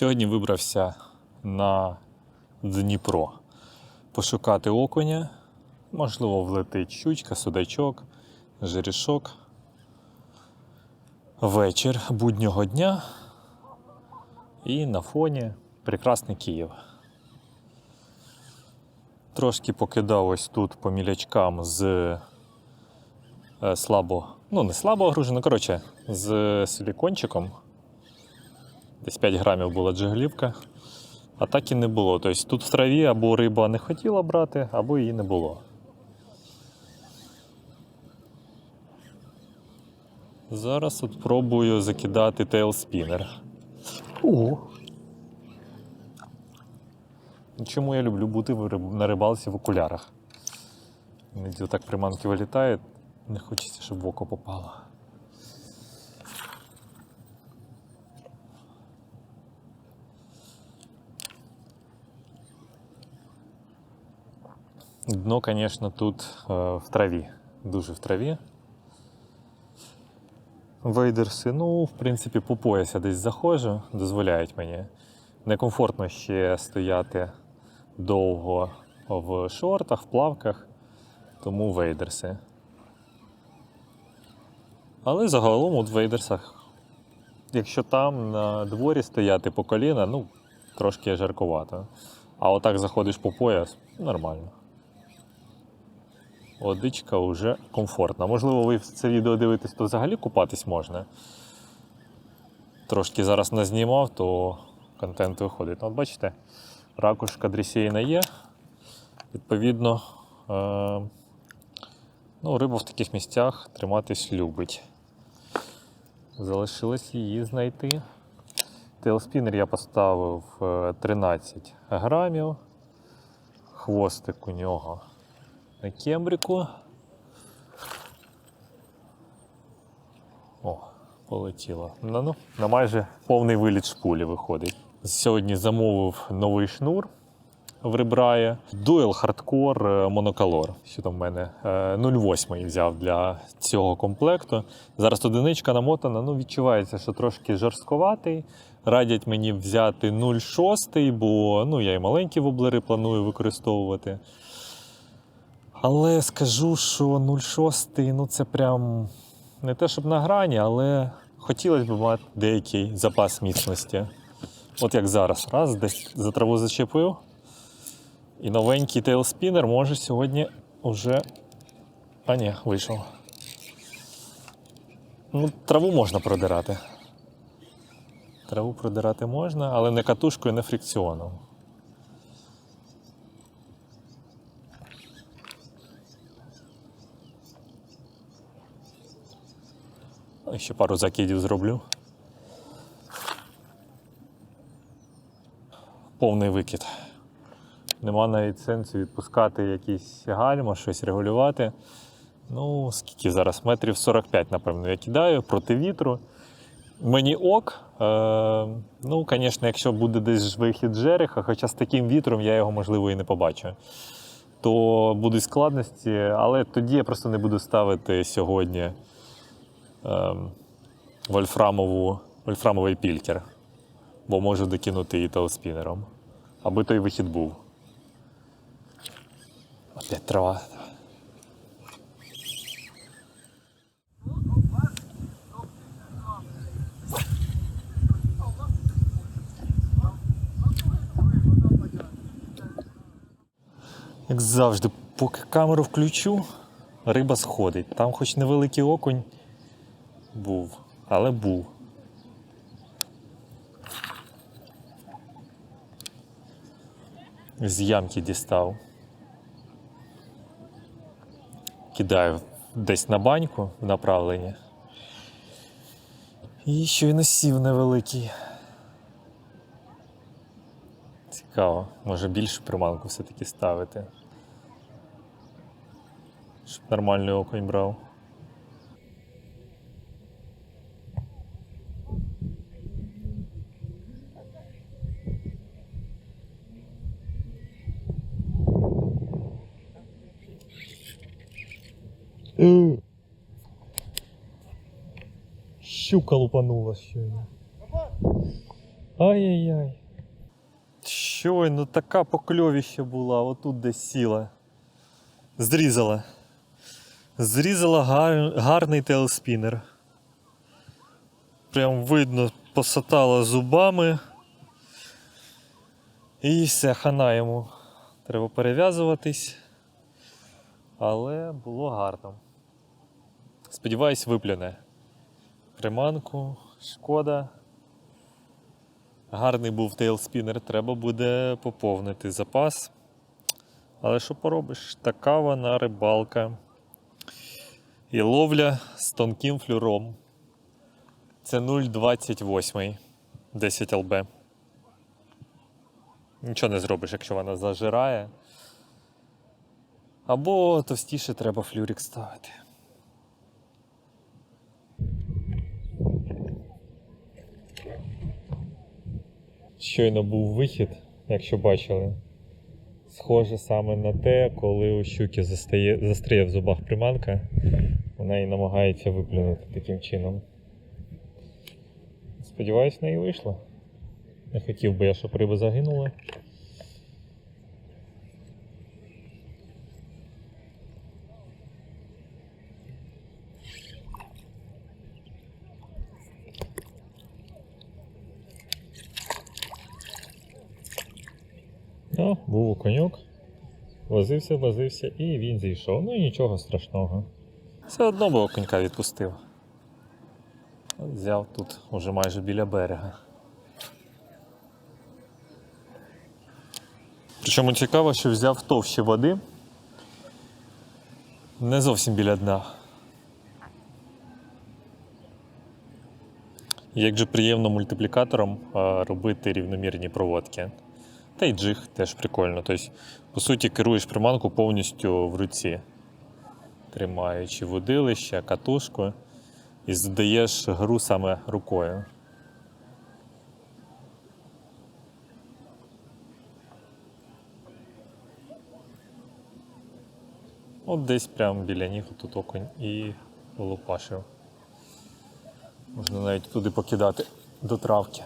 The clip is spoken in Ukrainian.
Сьогодні вибрався на Дніпро пошукати окуня. Можливо, влетить щучка, судачок, жерішок. Вечір буднього дня. І на фоні прекрасний Київ. Трошки покидав ось тут по мілячкам з е, слабо, ну не слабо огружено, коротше, з силікончиком. Десь 5 грамів була джиглівка, а так і не було. Тобто тут в траві або риба не хотіла брати, або її не було. Зараз от пробую закидати тейлспінер. О! Чому я люблю бути на рибалці в окулярах? Іноді так приманки вилітають, не хочеться, щоб в око попало. Дно, звісно, тут е, в траві, дуже в траві. Вейдерси, ну, в принципі, по пояс я десь заходжу, дозволяють мені. Некомфортно ще стояти довго в шортах, в плавках, тому вейдерси. Але загалом от вейдерсах, якщо там на дворі стояти по коліна, ну, трошки жаркувато. А отак заходиш по пояс, нормально. Водичка вже комфортна. Можливо, ви це відео дивитесь, то взагалі купатись можна. Трошки зараз не знімав, то контент виходить. Ну, от бачите, ракушка дрісейна є. Відповідно, е- ну, риба в таких місцях триматись любить. Залишилось її знайти. Тейлспінер я поставив е, 13 грамів. Хвостик у нього на кембрику. О, полетіло. Ну, ну, на майже повний виліт шпулі виходить. Сьогодні замовив новий шнур в Ребрає. Dual Hardcore Monocolor. Що там в мене? Е, 0,8 взяв для цього комплекту. Зараз одиничка намотана, ну відчувається, що трошки жорстковатий. Радять мені взяти 0,6, бо ну, я і маленькі воблери планую використовувати. Але скажу, що 0,6 ну це прям не те, щоб на грані, але хотілося б мати деякий запас міцності. От як зараз. Раз, десь за траву зачепив. І новенький тейлспінер може сьогодні вже. А ні, вийшов. Ну, траву можна продирати. Траву продирати можна, але не катушкою, не фрикціоном. Ще пару закидів зроблю. Повний викид. Нема навіть сенсу відпускати якісь гальма, щось регулювати. Ну, скільки зараз? Метрів 45, напевно, я кидаю проти вітру. Мені ок. Е, ну, звісно, якщо буде десь вихід жереха, хоча з таким вітром я його, можливо, і не побачу, то будуть складності, але тоді я просто не буду ставити сьогодні вольфрамову, вольфрамовий пількер, бо можу докинути її телеспінером, аби той вихід був. Опять трава. Як завжди, поки камеру включу, риба сходить. Там хоч невеликий окунь був, але був. З ямки дістав. Кидаю десь на баньку в направленні. І щойно сів невеликий. Цікаво, може більшу приманку все-таки ставити. Щоб нормальний окунь брав. Щука лупанула щойно. Ай-яй-яй. Щойно така покльовіща була, отут десь сіла. Зрізала. Зрізала гар... гарний телеспінер. Прям видно, посатала зубами. І все, хана йому. Треба перев'язуватись. Але було гарно. Сподіваюсь, випляне. Приманку, шкода. Гарний був тейлспінер, треба буде поповнити запас. Але що поробиш? Така вона рибалка. І ловля з тонким флюром. Це 0,28 10 ЛБ. Нічого не зробиш, якщо вона зажирає. Або товстіше треба флюрик ставити. Щойно був вихід, якщо бачили. Схоже саме на те, коли у щуки застає, застріє в зубах приманка, вона і намагається виплюнути таким чином. Сподіваюсь, в неї вийшло. Не хотів би я, щоб риба загинула. О, був у конюк. Возився, возився і він зійшов. Ну і нічого страшного. Все одно би окунька відпустив. Взяв тут уже майже біля берега. Причому цікаво, що взяв товщі води. Не зовсім біля дна. Як же приємно мультиплікатором робити рівномірні проводки. Та й джиг теж прикольно. Тобто, по суті, керуєш приманку повністю в руці, тримаючи водилище, катушку і задаєш гру саме рукою. От десь прямо біля ніг тут окунь і лопашив. Можна навіть туди покидати до травки.